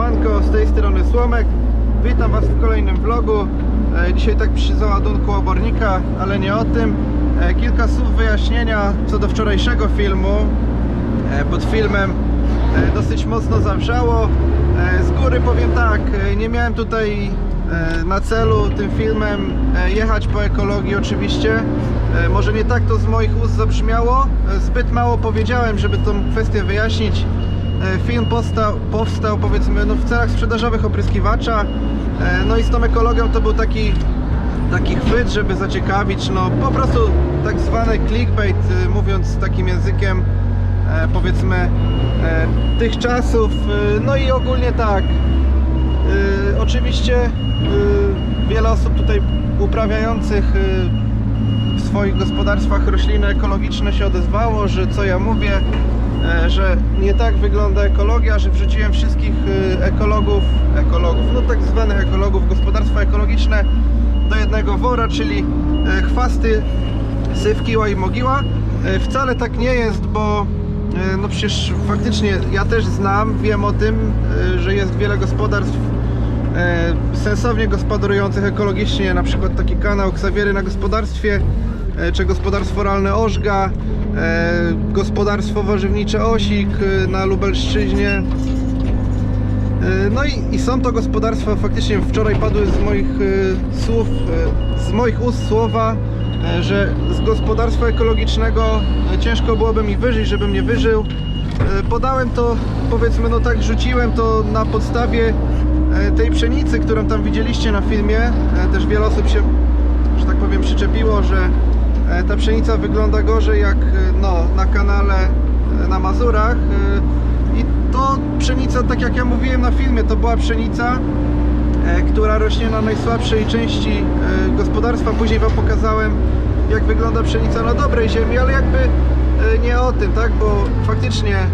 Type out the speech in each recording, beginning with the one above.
Siemanko, z tej strony Słomek. Witam Was w kolejnym vlogu. E, Dzisiaj tak przy załadunku obornika, ale nie o tym. E, Kilka słów wyjaśnienia co do wczorajszego filmu. E, Pod filmem dosyć mocno zawrzało. Z góry powiem tak, nie miałem tutaj na celu tym filmem jechać po ekologii oczywiście. Może nie tak to z moich ust zabrzmiało. Zbyt mało powiedziałem, żeby tą kwestię wyjaśnić. E, Film powstał, powstał powiedzmy no, w celach sprzedażowych opryskiwacza. E, No i z tą ekologią to był taki, taki chwyt, żeby zaciekawić. No po prostu tak zwany clickbait, e, mówiąc takim językiem powiedzmy tych czasów. No i ogólnie tak. Oczywiście wiele osób tutaj uprawiających w swoich gospodarstwach rośliny ekologiczne się odezwało, że co ja mówię, że nie tak wygląda ekologia, że wrzuciłem wszystkich e, ekologów, ekologów, no tak zwanych ekologów, gospodarstwa ekologiczne do jednego wora, czyli e, chwasty, syf, kiła i mogiła. E, Wcale tak nie jest, bo e, no przecież faktycznie ja też znam, wiem o tym, e, że jest wiele gospodarstw e, sensownie gospodarujących ekologicznie, na przykład taki kanał Ksawiery na gospodarstwie, e, czy gospodarstwo rolne Ożga, e, gospodarstwo warzywnicze Osik e, na Lubelszczyźnie. E, No i, i są to gospodarstwa, faktycznie wczoraj padły z moich e, słów, e, z moich ust słowa, e, że z gospodarstwa ekologicznego e, ciężko byłoby mi wyżyć, żebym nie wyżył. E, Podałem to, powiedzmy, no tak rzuciłem to na podstawie e, tej pszenicy, którą tam widzieliście na filmie. E, Też wiele osób się, że tak powiem, przyczepiło, że e, ta pszenica wygląda gorzej jak e, no, na kanale e, na Mazurach. E, I to pszenica, tak jak ja mówiłem na filmie, to była pszenica, e, która rośnie na najsłabszej części e, gospodarstwa. Później Wam pokazałem, jak wygląda pszenica na dobrej ziemi, ale jakby e, nie o tym, tak? Bo faktycznie e,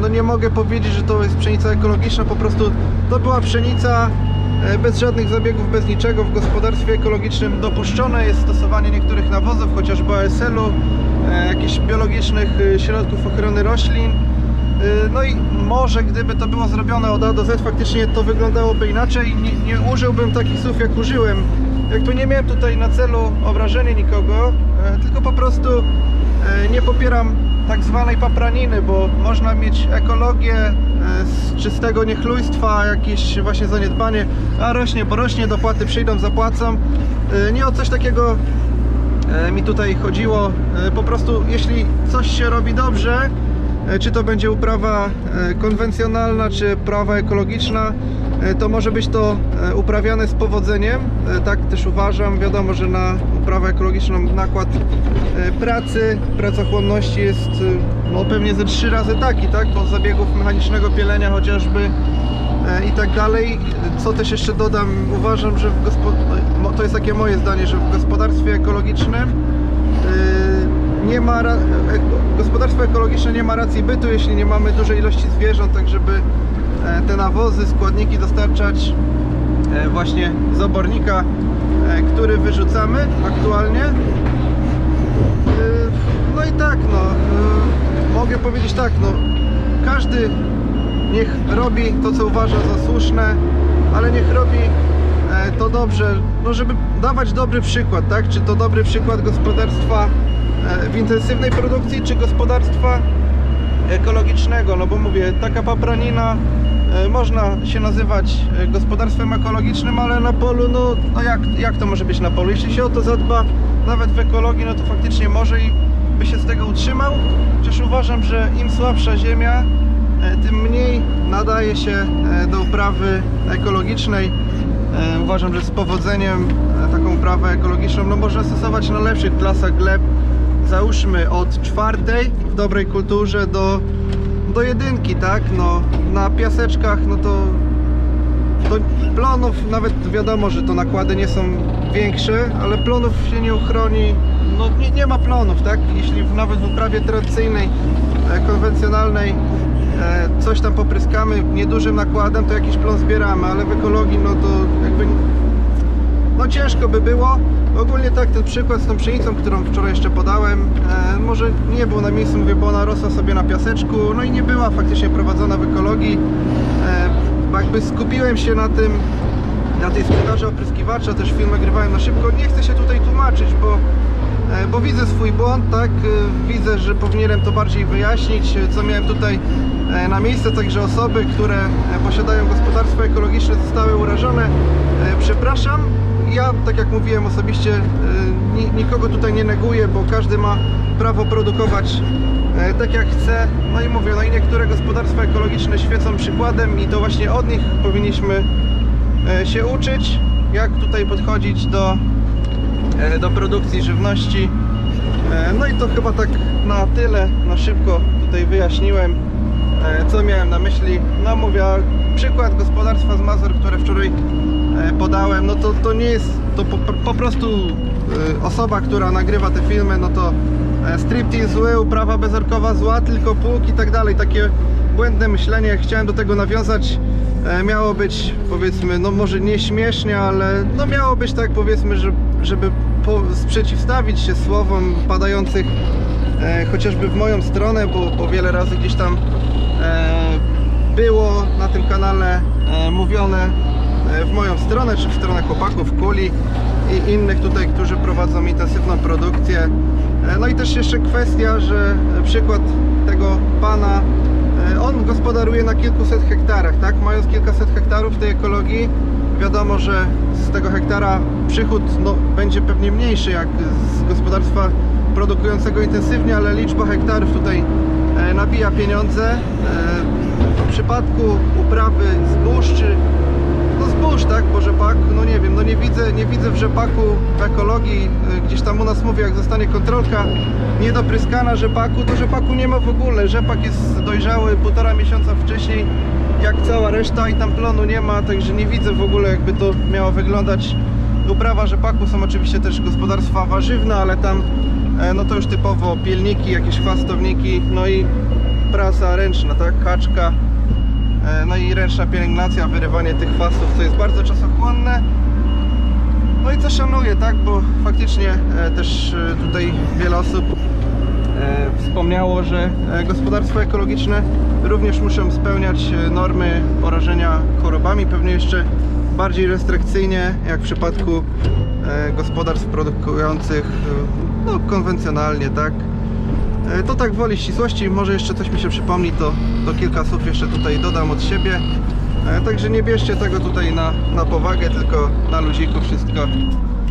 no nie mogę powiedzieć, że to jest pszenica ekologiczna, po prostu to była pszenica e, bez żadnych zabiegów, bez niczego w gospodarstwie ekologicznym dopuszczone jest stosowanie niektórych nawozów, chociażby ASL-u, e, jakichś biologicznych e, środków ochrony roślin. No i może gdyby to było zrobione od A do Z, faktycznie to wyglądałoby inaczej. Nie, nie użyłbym takich słów jak użyłem. Jakby nie miałem tutaj na celu obrażenia nikogo, e, tylko po prostu e, nie popieram tak zwanej papraniny, bo można mieć ekologię e, z czystego niechlujstwa, jakieś właśnie zaniedbanie, a rośnie, bo rośnie, dopłaty przyjdą, zapłacą. E, Nie o coś takiego e, mi tutaj chodziło. Po prostu jeśli coś się robi dobrze, czy to będzie uprawa konwencjonalna, czy prawa ekologiczna, to może być to e, uprawiane z powodzeniem. E, Tak też uważam. Wiadomo, że na uprawę ekologiczną nakład e, pracy, pracochłonności jest e, no, pewnie ze trzy razy taki, tak? Bo zabiegów mechanicznego pielenia chociażby e, i tak dalej. Co też jeszcze dodam, uważam, że w to jest takie moje zdanie, że w gospodarstwie ekologicznym nie ma e- gospodarstwo ekologiczne nie ma racji bytu, jeśli nie mamy dużej ilości zwierząt, tak żeby e, te nawozy, składniki dostarczać e, właśnie z obornika, e, który wyrzucamy aktualnie. No i tak, no, mogę powiedzieć tak, no, każdy niech robi to, co uważa za słuszne, ale niech robi e, to dobrze, no żeby dawać dobry przykład, tak? Czy to dobry przykład gospodarstwa e, w intensywnej produkcji, czy gospodarstwa ekologicznego, no bo mówię, taka papranina e, można się nazywać e, gospodarstwem ekologicznym, ale na polu, no, no jak, jak to może być na polu? Jeśli się o to zadba, nawet w ekologii, no to faktycznie może i by się z tego utrzymał, chociaż uważam, że im słabsza ziemia, e, tym mniej nadaje się do uprawy ekologicznej. Uważam, że z powodzeniem taką uprawę ekologiczną no można stosować na lepszych klasach gleb, załóżmy od czwartej w dobrej kulturze do, do jedynki, tak? No, na piaseczkach, no to, plonów, nawet wiadomo, że to nakłady nie są większe, ale plonów się nie uchroni, no nie, nie ma plonów, tak? Jeśli nawet w uprawie tradycyjnej, e, konwencjonalnej e, coś tam popryskamy niedużym nakładem, to jakiś plon zbieramy, ale w ekologii, no to jakby no ciężko by było. Ogólnie tak, ten przykład z tą pszenicą, którą wczoraj jeszcze podałem, e, może nie był na miejscu, mówię, bo ona rosła sobie na piaseczku, no i nie była faktycznie prowadzona w ekologii. E, jakby skupiłem się na tym, na tej sprzedaży opryskiwacza, też film nagrywałem na szybko. Nie chcę się tutaj tłumaczyć, bo, e, bo widzę swój błąd, tak? E, Widzę, że powinienem to bardziej wyjaśnić, co miałem tutaj e, na miejsce, także osoby, które e, posiadają gospodarstwo ekologiczne zostały urażone. E, Przepraszam, ja, tak jak mówiłem osobiście, ni- nikogo tutaj nie neguję, bo każdy ma prawo produkować e, tak jak chce. No i mówię, no i niektóre gospodarstwa ekologiczne świecą przykładem i to właśnie od nich powinniśmy e, się uczyć, jak tutaj podchodzić do, e, do produkcji żywności. No i to chyba tak na tyle, na szybko tutaj wyjaśniłem, co miałem na myśli. No mówię, przykład gospodarstwa z Mazur, które wczoraj e, podałem, no to, to nie jest, to po, po prostu e, osoba, która nagrywa te filmy, no to e, striptease zły, uprawa bezorkowa zła, tylko pług i tak dalej, takie błędne myślenie, chciałem do tego nawiązać, miało być powiedzmy, no może nie śmiesznie, ale no miało być tak powiedzmy, że, żeby po, sprzeciwstawić się słowom padających e, chociażby w moją stronę, bo, bo wiele razy gdzieś tam e, było na tym kanale e, mówione e, w moją stronę, czy w stronę chłopaków, kuli i innych tutaj, którzy prowadzą intensywną produkcję. E, No i też jeszcze kwestia, że przykład tego pana, on gospodaruje na kilkuset hektarach, tak? Mając kilkaset hektarów tej ekologii, wiadomo, że z tego hektara przychód no, będzie pewnie mniejszy jak z gospodarstwa produkującego intensywnie, ale liczba hektarów tutaj nabija pieniądze. Przypadku uprawy zbóż czy no zbóż, tak, bo rzepak, no nie wiem, no nie widzę, nie widzę w rzepaku w ekologii, y, gdzieś tam u nas mówi, jak zostanie kontrolka niedopryskana rzepaku, to rzepaku nie ma w ogóle, rzepak jest dojrzały półtora miesiąca wcześniej, jak cała reszta i tam plonu nie ma, także nie widzę w ogóle jakby to miało wyglądać. Uprawa rzepaku są oczywiście też gospodarstwa warzywne, ale tam e, no to już typowo pielniki, jakieś chwastowniki, no i prasa ręczna, tak, kaczka, No i ręczna pielęgnacja, wyrywanie tych chwastów, co jest bardzo czasochłonne. No i co szanuję, tak, bo faktycznie e, też e, tutaj wiele osób e, wspomniało, że e, gospodarstwa ekologiczne również muszą spełniać e, normy porażenia chorobami, pewnie jeszcze bardziej restrykcyjnie, jak w przypadku e, gospodarstw produkujących e, no, konwencjonalnie, tak. E, To tak woli ścisłości, może jeszcze coś mi się przypomni, to, to kilka słów jeszcze tutaj dodam od siebie. E, Także nie bierzcie tego tutaj na, na powagę, tylko na luziku wszystko.